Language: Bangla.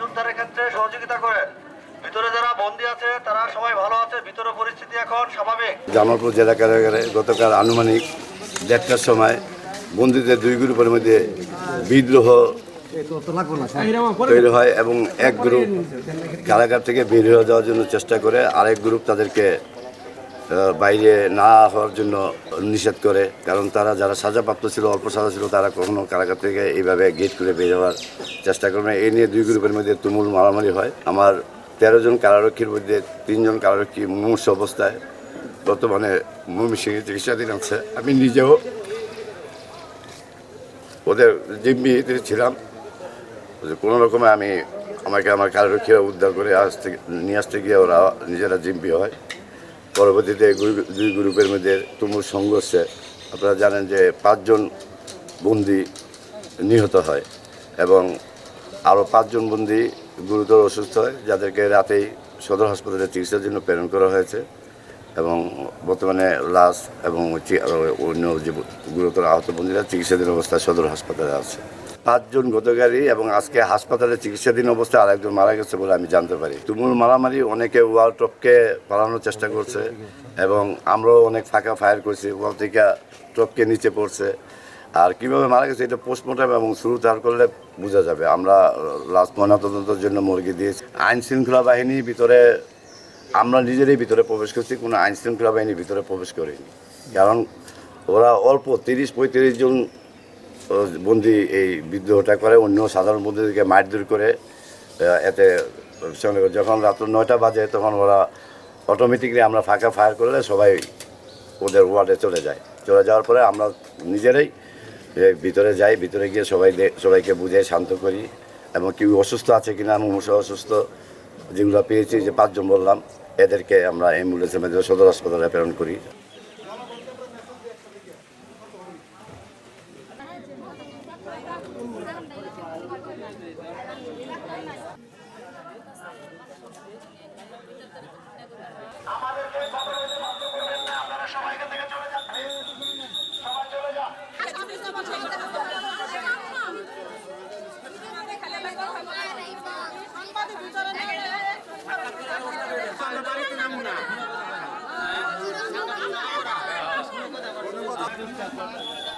যোদ্ধারের ক্ষেত্রে সহযোগিতা করেন ভিতরে যারা বন্দী আছে, তারা সবাই ভালো আছে, ভিতরে পরিস্থিতি এখন স্বাভাবিক। জামালপুর জেলা কারাগারে গতকাল আনুমানিক দেড়টার সময় বন্দীদের দুই গ্রুপের মধ্যে বিদ্রোহ তৈরি হয় এবং এক গ্রুপ কারাগার থেকে বের হয়ে যাওয়ার জন্য চেষ্টা করে, আরেক গ্রুপ তাদেরকে বাইরে না হওয়ার জন্য নিষেধ করে, কারণ তারা যারা সাজাপ্রাপ্ত ছিল, অল্প সাজা ছিল, তারা কখনো কারাগার থেকে এইভাবে গেট করে বের হওয়ার চেষ্টা করবে এই নিয়ে দুই গ্রুপের মধ্যে তুমুল মারামারি হয়। আমার তেরো জন কারারক্ষীর মধ্যে তিনজন কারারক্ষী মুমূর্ষ অবস্থায় বর্তমানে ময়মনসিংহে চিকিৎসাধীন আছে। আমি নিজেও ওদের জিম্মিতে ছিলাম। কোনো রকমে আমি আমাকে আমার কারারক্ষীরা উদ্ধার করে আসতে নিয়ে আসতে গিয়ে ওরা নিজেরা জিম্মি হয়। পরবর্তীতে দুই গ্রুপের মধ্যে তুমুল সংঘর্ষে আপনারা জানেন যে পাঁচজন বন্দি নিহত হয় এবং আরও পাঁচজন বন্দি গুরুতর অসুস্থ হয়, যাদেরকে রাতেই সদর হাসপাতালে চিকিৎসার জন্য প্রেরণ করা হয়েছে এবং বর্তমানে লাশ এবং অন্য যে গুরুতর আহত বন্দীরা চিকিৎসাধীন অবস্থায় সদর হাসপাতালে আছে। পাঁচজন গতকারী এবং আজকে হাসপাতালে চিকিৎসাধীন অবস্থায় আরেকজন মারা গেছে বলে আমি জানতে পারি। তুমুল মারামারি, অনেকে ওয়াল টপকে পালানোর চেষ্টা করছে এবং আমরাও অনেক ফাঁকা ফায়ার করছি, ওয়াল থেকে টপকে নিচে পড়ছে। আর কীভাবে মারা গেছে এটা পোস্টমর্টম এবং শুরু তার করলে বোঝা যাবে। আমরা লাস্ট ময়নাতদন্তের জন্য মুরগি দিয়েছি। আইন শৃঙ্খলা বাহিনীর ভিতরে, আমরা নিজেরাই ভিতরে প্রবেশ করছি, কোনো আইন শৃঙ্খলা বাহিনীর ভিতরে প্রবেশ করিনি। কারণ ওরা অল্প, তিরিশ পঁয়ত্রিশ জন বন্দি এই বিদ্রোহটা করে, অন্য সাধারণ বন্দীদেরকে মারধর করে এতে যখন রাত্র নয়টা বাজে, তখন ওরা অটোমেটিকলি আমরা ফাঁকা ফায়ার করলে সবাই ওদের ওয়ার্ডে চলে যায়। চলে যাওয়ার পরে আমরা নিজেরাই ভিতরে যাই, ভিতরে গিয়ে সবাই সবাইকে বুঝাই শান্ত করি। এবং কেউ অসুস্থ আছে কিনা মুমূর্ষ অসুস্থ, যেগুলো পেয়েছি যে পাঁচজন বললাম, এদেরকে আমরা অ্যাম্বুলেন্সের মাধ্যমে সদর হাসপাতালে প্রেরণ করি। আমাদেরকে কথা বলতে বাধ্য করবেন না আপনারা সবাই এখান থেকে চলে যান সবাই চলে যান বাড়িতে